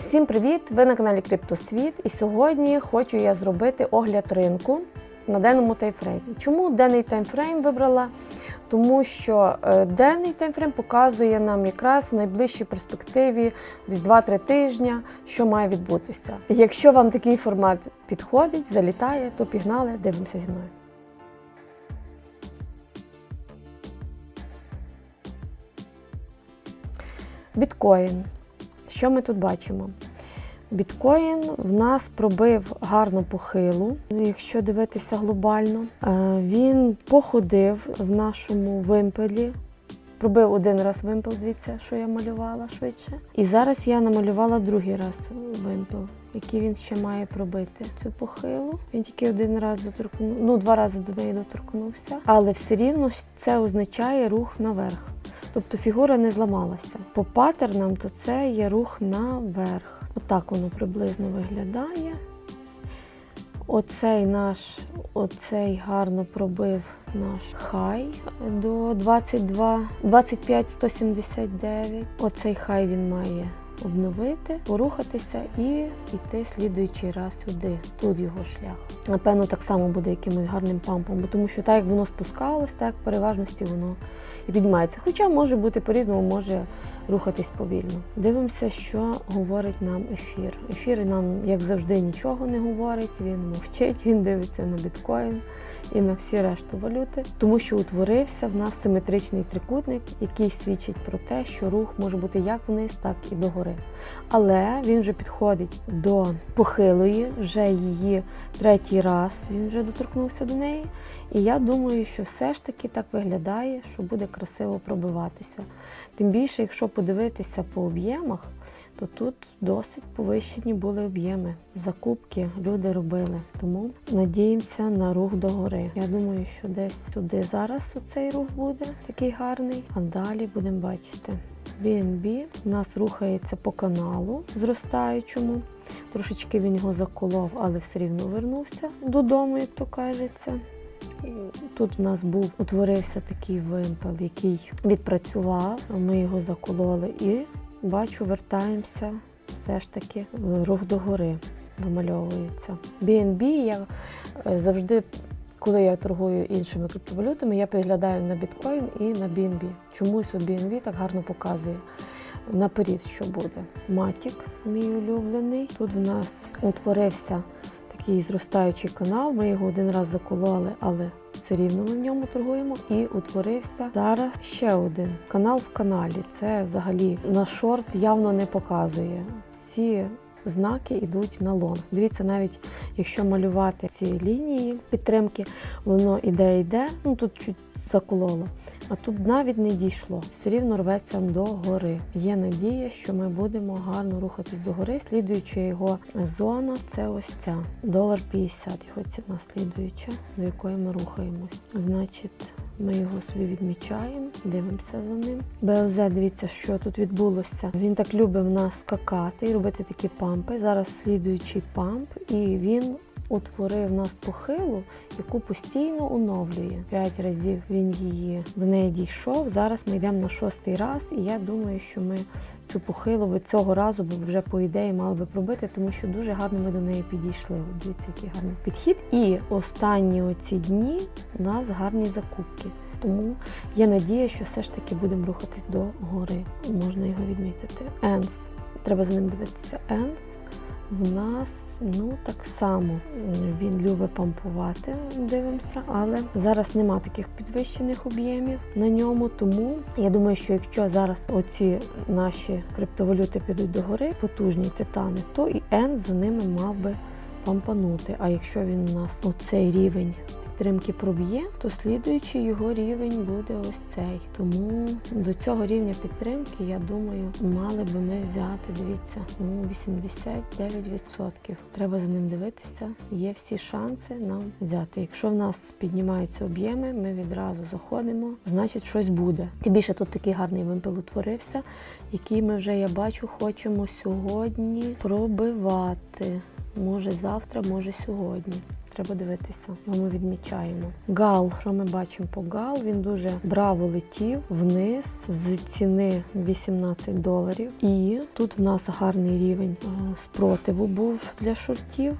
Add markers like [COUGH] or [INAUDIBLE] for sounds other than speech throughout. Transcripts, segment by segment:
Всім привіт! Ви на каналі Криптосвіт. І сьогодні хочу я зробити огляд ринку на денному таймфреймі. Чому денний таймфрейм вибрала? Тому що е, денний таймфрейм показує нам якраз в найближчій перспективі десь 2-3 тижня, що має відбутися. Якщо вам такий формат підходить, залітає, то пігнали, дивимося зі мною. Біткоін. Що ми тут бачимо? Біткоін в нас пробив гарну похилу, якщо дивитися глобально. Е, Він походив в нашому вимпелі. Пробив один раз вимпел, дивіться, що я малювала швидше. І зараз я намалювала другий раз вимпел, який він ще має пробити цю похилу. Він тільки один раз доторкнув, ну два рази до неї доторкнувся, але все рівно це означає рух наверх. Тобто фігура не зламалася. По паттернам то це є рух наверх. Отак воно приблизно виглядає. Оцей наш, оцей гарно пробив наш хай до 22, 25 179. Оцей хай він має обновити, порухатися і йти слідуючий раз сюди. Тут його шлях. Напевно, так само буде якимось гарним пампом, бо тому що так як воно спускалось, так переважності воно і піднімається. Хоча може бути по-різному, може рухатись повільно. Дивимося, що говорить нам ефір. Ефір нам, як завжди, нічого не говорить, він мовчить, він дивиться на біткоін і на всі решту валюти, тому що утворився в нас симетричний трикутник, який свідчить про те, що рух може бути як вниз, так і догори. Але він вже підходить до похилої, вже її третій раз він вже доторкнувся до неї. І я думаю, що все ж таки так виглядає, що буде красиво пробиватися. Тим більше, якщо подивитися по об'ємах, то тут досить повищені були об'єми. Закупки люди робили. Тому надіємося на рух догори. Я думаю, що десь туди зараз оцей рух буде такий гарний, а далі будемо бачити. BNB у нас рухається по каналу зростаючому. Трошечки він його заколов, але все рівно вернувся додому, як то кажеться. Тут в нас був утворився такий вимпел, який відпрацював. Ми його закололи і бачу, вертаємося все ж таки рух догори вимальовується. BNB я е, завжди, коли я торгую іншими криптовалютами, я підглядаю на біткоін і на BNB. Чомусь от BNB так гарно показує. Наперед, що буде. Матік, мій улюблений. Тут в нас утворився такий зростаючий канал. Ми його один раз закололи, але все рівно ми в ньому торгуємо. І утворився зараз ще один канал в каналі. Це взагалі на шорт явно не показує. Всі знаки йдуть на лонг. Дивіться, навіть якщо малювати ці лінії підтримки, воно іде, йде, ну тут чуть закололо. А тут навіть не дійшло. Все рівно рветься до гори. Є надія, що ми будемо гарно рухатись до гори. Слідуюча його зона це ось ця. Долар 50, його ціна слідуюча, до якої ми рухаємось. Значить, ми його собі відмічаємо, дивимося за ним. БЛЗ, дивіться, що тут відбулося. Він так любить в нас скакати і робити такі пампи. Зараз слідуючий памп, і він утворив нас похилу, яку постійно оновлює. П'ять разів він її до неї дійшов. Зараз ми йдемо на шостий раз, і я думаю, що ми цю похилу цього разу би вже по ідеї мали би пробити, тому що дуже гарно ми до неї підійшли. От Дивіться, який гарний підхід. І останні оці дні у нас гарні закупки. Тому є надія, що все ж таки будемо рухатись до гори. Можна його відмітити. Енс. Треба за ним дивитися. Енс в нас ну так само він любить пампувати, дивимося, але зараз нема таких підвищених об'ємів на ньому. Тому я думаю, що якщо зараз оці наші криптовалюти підуть до гори, потужні титани, то і N за ними мав би пампанути. А якщо він у нас оцей рівень підтримки проб'є, то слідуючий його рівень буде ось цей. Тому до цього рівня підтримки, я думаю, мали би ми взяти, дивіться, ну 89%. Треба за ним дивитися. Є всі шанси нам взяти. Якщо в нас піднімаються об'єми, ми відразу заходимо, значить щось буде. Тим більше тут такий гарний вимпел утворився, який ми вже я бачу, хочемо сьогодні пробивати. Може завтра, може сьогодні. Треба дивитися. Його ми відмічаємо. Гал, що ми бачимо по гал? Він дуже браво летів вниз з ціни 18 доларів. І тут в нас гарний рівень е, спротиву був для шортів.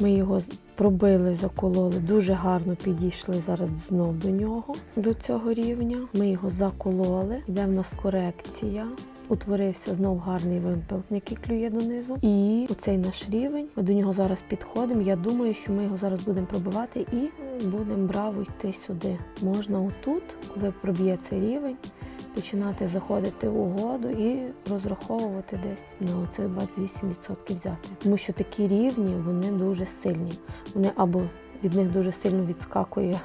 Ми його пробили, закололи, дуже гарно підійшли зараз знов до нього, до цього рівня. Ми його закололи. Йде в нас корекція. Утворився знов гарний вимпел, який клює донизу. І оцей наш рівень. Ми до нього зараз підходимо. Я думаю, що ми його зараз будемо пробивати і будемо браво йти сюди. Можна отут, коли проб'є цей рівень, починати заходити в угоду і розраховувати десь на оцих 28% взяти. Тому що такі рівні вони дуже сильні. Вони або від них дуже сильно відскакує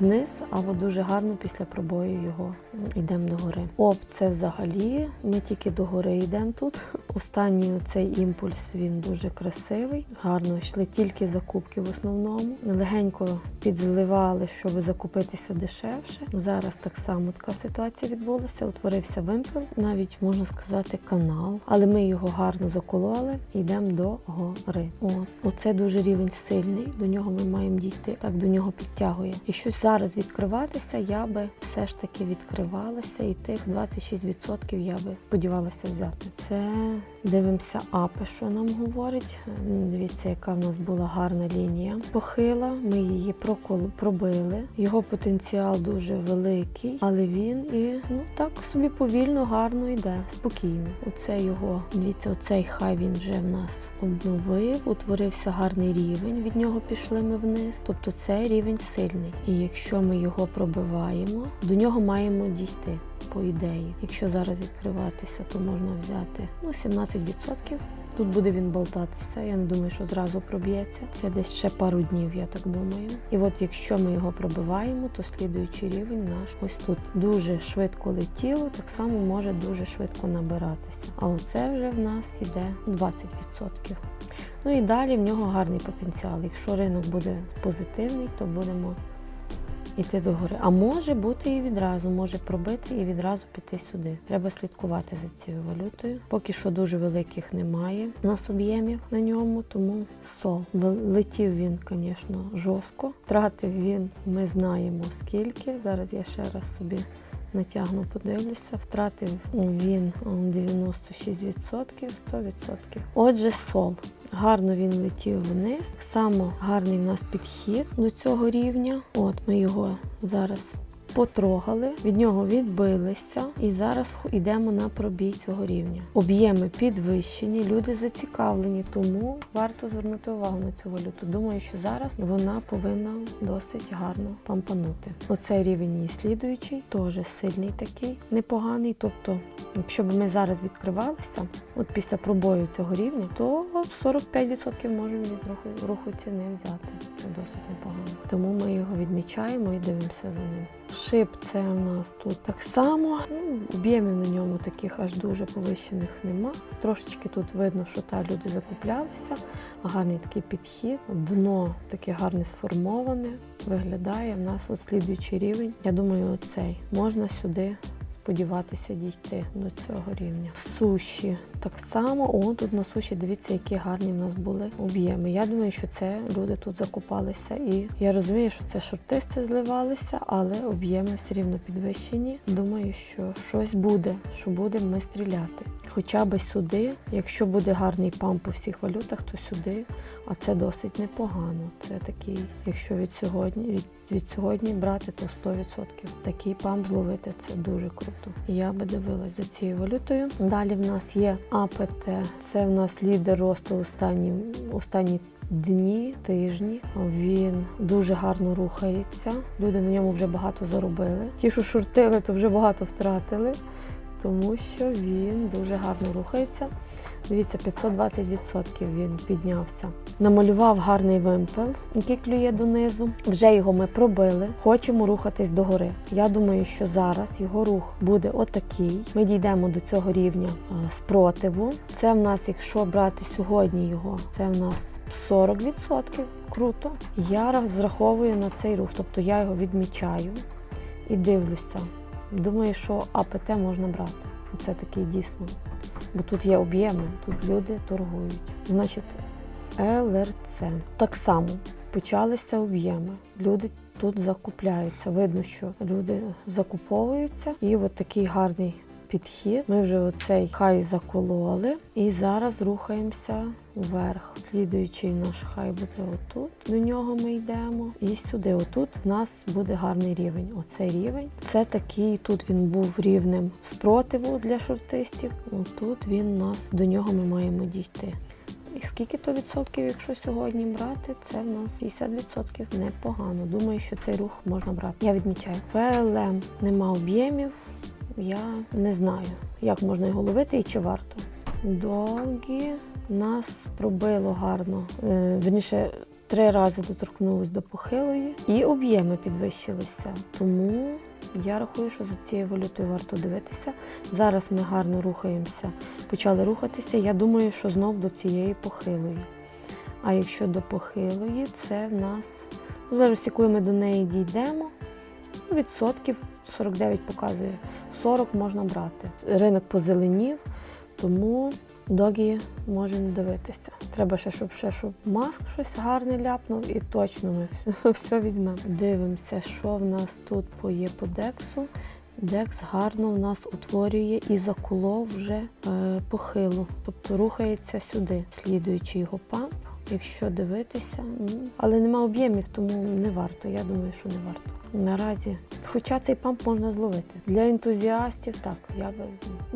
вниз, або дуже гарно після пробою його йдемо до гори. Оп, це взагалі ми тільки до гори йдемо тут. Останній цей імпульс він дуже красивий. Гарно йшли тільки закупки в основному. Легенько підзливали, щоб закупитися дешевше. Зараз так само така ситуація відбулася. Утворився вимпел, навіть можна сказати, канал. Але ми його гарно закололи і йдемо до гори. От, оце дуже рівень сильний. До нього ми маємо дійти. Так до нього підтягує. Якщо зараз відкриватися, я би все ж таки відкривалася, і тих 26% я би сподівалася взяти. Це дивимося апи, що нам говорить. Дивіться, яка в нас була гарна лінія похила. Ми її прокол- пробили. Його потенціал дуже великий, але він і ну так собі повільно, гарно йде, спокійно. Оце його, дивіться, оцей хай він вже в нас обновив, утворився гарний рівень. Від нього пішли ми вниз. Тобто цей рівень сильний. І якщо ми його пробиваємо, до нього маємо дійти. По ідеї, якщо зараз відкриватися, то можна взяти ну 17%. Тут буде він болтатися. Я не думаю, що зразу проб'ється. Це десь ще пару днів, я так думаю. І от якщо ми його пробиваємо, то слідуючий рівень наш ось тут дуже швидко летіло, так само може дуже швидко набиратися. А оце вже в нас іде 20%. Ну і далі в нього гарний потенціал. Якщо ринок буде позитивний, то будемо йти до гори. А може бути і відразу, може пробити і відразу піти сюди. Треба слідкувати за цією валютою. Поки що дуже великих немає у нас об'ємів на ньому, тому сол. Летів він, звісно, жорстко. Втратив він, ми знаємо скільки. Зараз я ще раз собі натягну, подивлюся. Втратив він м, 96%, 100%. Отже, сол. Гарно він летів вниз. Само гарний в нас підхід до цього рівня. От ми його зараз потрогали, від нього відбилися, і зараз йдемо на пробій цього рівня. Об'єми підвищені, люди зацікавлені, тому варто звернути увагу на цю валюту. Думаю, що зараз вона повинна досить гарно пампанути. Оцей рівень її слідуючий, теж сильний такий, непоганий. Тобто, якщо б ми зараз відкривалися, от після пробою цього рівня, то 45% можемо від руху, руху ціни взяти. Це досить непогано. Тому ми його відмічаємо і дивимося за ним. Шип це у нас тут так само. Ну, об'ємів на ньому таких аж дуже повищених нема. Трошечки тут видно, що та люди закуплялися. Гарний такий підхід. Дно таке гарне сформоване. Виглядає в нас от слідуючий рівень. Я думаю, оцей можна сюди сподіватися дійти до цього рівня. Суші так само. О, тут на суші дивіться, які гарні в нас були об'єми. Я думаю, що це люди тут закупалися. І я розумію, що це шортисти зливалися, але об'єми все рівно підвищені. Думаю, що щось буде, що будемо ми стріляти. Хоча би сюди, якщо буде гарний памп по всіх валютах, то сюди. А це досить непогано. Це такий, якщо від сьогодні від, від сьогодні брати, то 100%. Такий памп зловити це дуже круто. Я би дивилась за цією валютою. Далі в нас є АПТ. Це в нас лідер росту останні, останні дні, тижні. Він дуже гарно рухається. Люди на ньому вже багато заробили. Ті, що шортили, то вже багато втратили, тому що він дуже гарно рухається. Дивіться, 520% він піднявся. Намалював гарний вимпел, який клює донизу. Вже його ми пробили. Хочемо рухатись догори. Я думаю, що зараз його рух буде отакий. Ми дійдемо до цього рівня е, спротиву. Це в нас, якщо брати сьогодні його, це в нас 40%. Круто. Я розраховую на цей рух, тобто я його відмічаю і дивлюся. Думаю, що АПТ можна брати. Це такий дійсно. Бо тут є об'єми, тут люди торгують. Значить, ЛРЦ. Так само почалися об'єми. Люди тут закупляються. Видно, що люди закуповуються, і от такий гарний підхід. Ми вже оцей хай закололи, і зараз рухаємося вверх. Слідуючий наш хай буде отут. До нього ми йдемо. І сюди. Отут в нас буде гарний рівень. Оцей рівень. Це такий, тут він був рівнем спротиву для шортистів. Отут він нас до нього ми маємо дійти. І скільки то відсотків, якщо сьогодні брати, це в нас 50 відсотків. Непогано. Думаю, що цей рух можна брати. Я відмічаю. ПЛМ нема об'ємів. Я не знаю, як можна його ловити і чи варто. Довгі нас пробило гарно. Е, Верніше, три рази доторкнулось до похилої, і об'єми підвищилися. Тому я рахую, що за цією валютою варто дивитися. Зараз ми гарно рухаємося, почали рухатися. Я думаю, що знов до цієї похилої. А якщо до похилої, це в нас, залежності, коли ми до неї дійдемо, відсотків 49 показує. 40 можна брати. Ринок позеленів, тому догі може не дивитися. Треба ще, щоб ще щоб маск щось гарне ляпнув, і точно ми [LAUGHS] все візьмемо. Дивимося, що в нас тут є по дексу. Декс гарно в нас утворює і заколов вже е, похилу, тобто рухається сюди, слідуючи його памп. Якщо дивитися, але нема об'ємів, тому не варто. Я думаю, що не варто. Наразі, хоча цей памп можна зловити. Для ентузіастів так, я би,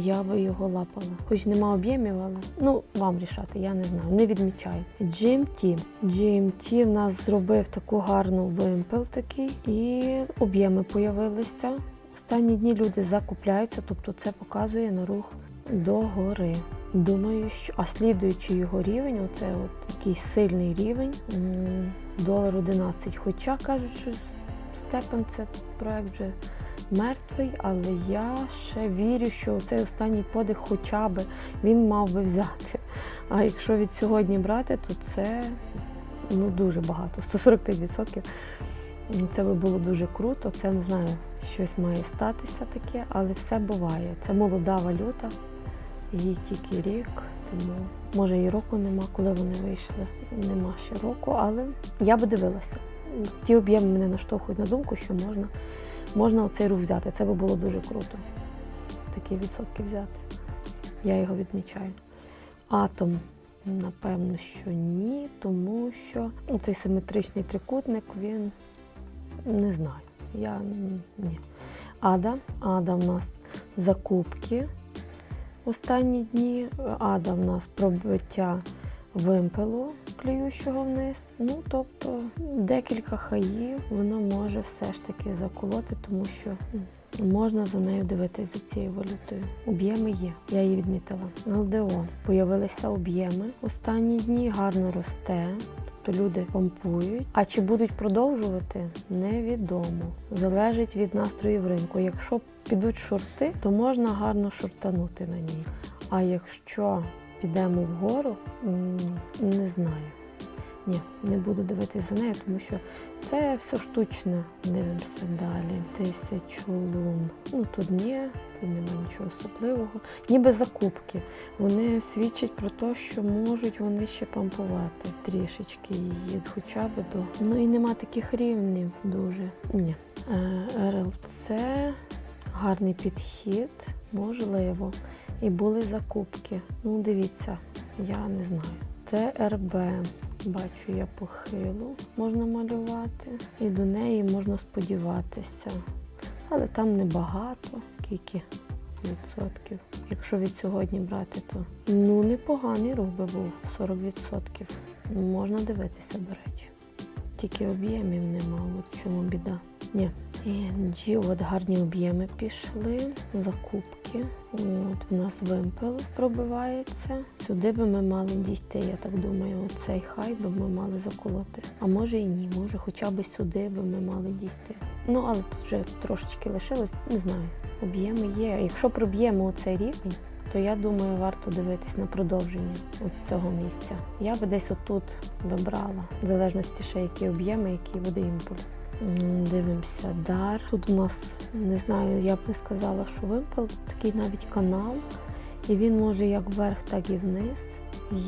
я би його лапала. Хоч нема об'ємів, але ну вам рішати, я не знаю, не відмічаю. GMT. GMT в нас зробив таку гарну вимпел такий, і об'єми появилися. Останні дні люди закупляються, тобто це показує на рух до гори. Думаю, що а слідуючи його рівень, оце от такий сильний рівень, долар 11. Хоча кажуть, що Степен це проект вже мертвий, але я ще вірю, що цей останній подих хоча б він мав би взяти. А якщо від сьогодні брати, то це ну, дуже багато. 145%. Це би було дуже круто. Це не знаю, щось має статися таке, але все буває. Це молода валюта, їй тільки рік, тому може і року нема, коли вони вийшли. Нема ще року, але я би дивилася. Ті об'єми мене наштовхують на думку, що можна, можна оцей рух взяти. Це би було дуже круто. Такі відсотки взяти. Я його відмічаю. Атом, напевно, що ні, тому що цей симетричний трикутник, він не знаю. Я ні. Ада. Ада в нас закупки останні дні. Ада в нас пробиття вимпелу клюючого вниз. Ну, тобто декілька хаїв воно може все ж таки заколоти, тому що можна за нею дивитися за цією валютою. Об'єми є, я її відмітила. ЛДО появилися об'єми. Останні дні гарно росте. Тобто люди помпують. А чи будуть продовжувати, невідомо. Залежить від настроїв ринку. Якщо підуть шорти, то можна гарно шортанути на ній. А якщо підемо вгору, не знаю. Ні, не буду дивитися за нею, тому що це все штучне. Дивимося далі. Тисячу лун. Ну тут ні, тут немає нічого особливого. Ніби закупки. Вони свідчать про те, що можуть вони ще пампувати трішечки її, хоча б до. Ну і нема таких рівнів дуже. Ні. Е, РЛЦ гарний підхід, можливо. І були закупки. Ну, дивіться, я не знаю. Це РБ. Бачу я похилу, можна малювати, і до неї можна сподіватися. Але там небагато, скільки відсотків. Якщо від сьогодні брати, то ну непоганий рух би був 40%. Можна дивитися, до речі. Тільки об'ємів нема, от чому біда. Ні. І от гарні об'єми пішли, закупки. От в нас вимпел пробивається. Сюди би ми мали дійти, я так думаю, цей хай би ми мали заколоти. А може і ні, може хоча б сюди би ми мали дійти. Ну, але тут вже трошечки лишилось, не знаю. Об'єми є. Якщо проб'ємо цей рівень, то я думаю, варто дивитись на продовження от цього місця. Я би десь отут вибрала, в залежності ще які об'єми, який буде імпульс. Дивимося дар. Тут у нас не знаю, я б не сказала, що вимпел, такий навіть канал. І він може як вверх, так і вниз.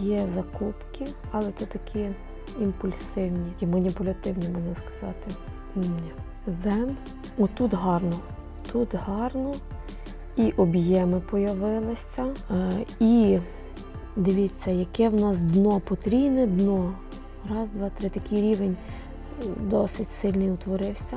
Є закупки, але то такі імпульсивні, такі маніпулятивні, можна сказати. Ні. Зен. Отут гарно. Тут гарно. І об'єми появилися. Е, І дивіться, яке в нас дно потрійне дно. Раз, два, три. Такий рівень досить сильний утворився.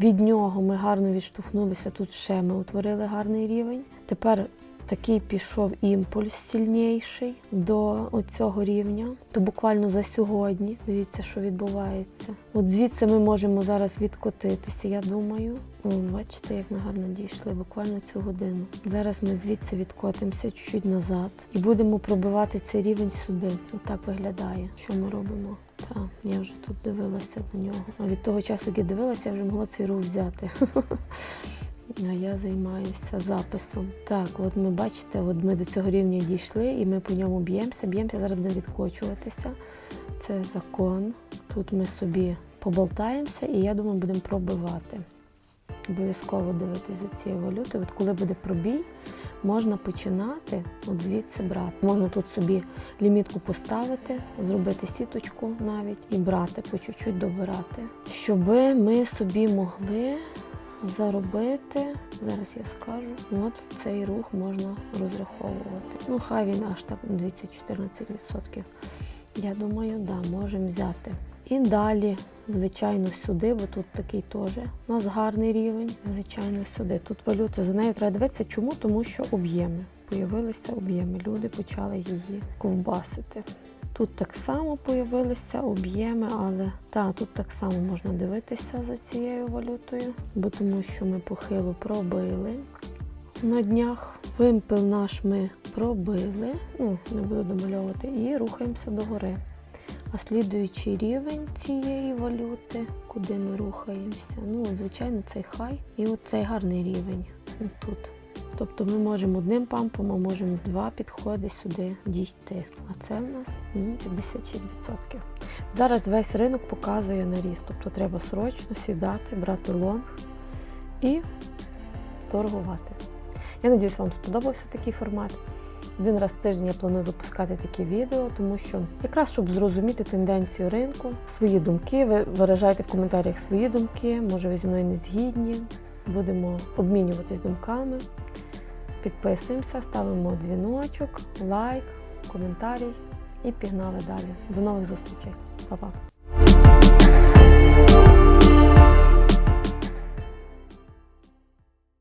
Від нього ми гарно відштовхнулися. Тут ще ми утворили гарний рівень. Тепер такий пішов імпульс сильніший до цього рівня. То буквально за сьогодні. Дивіться, що відбувається. От звідси ми можемо зараз відкотитися, я думаю. О, бачите, як ми гарно дійшли, буквально цю годину. Зараз ми звідси відкотимося чуть-чуть назад і будемо пробивати цей рівень сюди. Отак виглядає, що ми робимо. Так, я вже тут дивилася на нього. А від того часу, як я дивилася, я вже могла цей рух взяти. [LAUGHS] А я займаюся записом. Так, от ми бачите, от ми до цього рівня дійшли і ми по ньому б'ємося, б'ємося, зараз будемо відкочуватися. Це закон. Тут ми собі поболтаємося і я думаю, будемо пробивати. Обов'язково дивитися за цією валютою. От коли буде пробій, можна починати от звідси брати. Можна тут собі лімітку поставити, зробити сіточку навіть і брати, по чуть-чуть добирати. Щоб ми собі могли заробити, зараз я скажу, от цей рух можна розраховувати. Ну, хай він аж так 214%. Я думаю, да, можемо взяти. І далі, звичайно, сюди, бо тут такий теж у нас гарний рівень. Звичайно, сюди. Тут валюта за нею треба дивитися. Чому? Тому що об'єми. Появилися об'єми. Люди почали її ковбасити. Тут так само появилися об'єми, але та, тут так само можна дивитися за цією валютою, бо тому що ми похило пробили. На днях вимпел наш ми пробили, ну, не буду домальовувати, і рухаємося догори. А слідуючий рівень цієї валюти, куди ми рухаємося, ну, звичайно, цей хай і от цей гарний рівень тут. Тобто ми можемо одним пампом, а можемо два підходи сюди дійти. А це в нас м, 56%. Зараз весь ринок показує на ріст. Тобто треба срочно сідати, брати лонг і торгувати. Я сподіваюся, вам сподобався такий формат. Один раз в тиждень я планую випускати такі відео, тому що якраз щоб зрозуміти тенденцію ринку, свої думки, ви виражайте в коментарях свої думки, може ви зі мною не згідні. Будемо обмінюватись думками. Підписуємося, ставимо дзвіночок, лайк, коментарій і пігнали далі. До нових зустрічей. Па-па!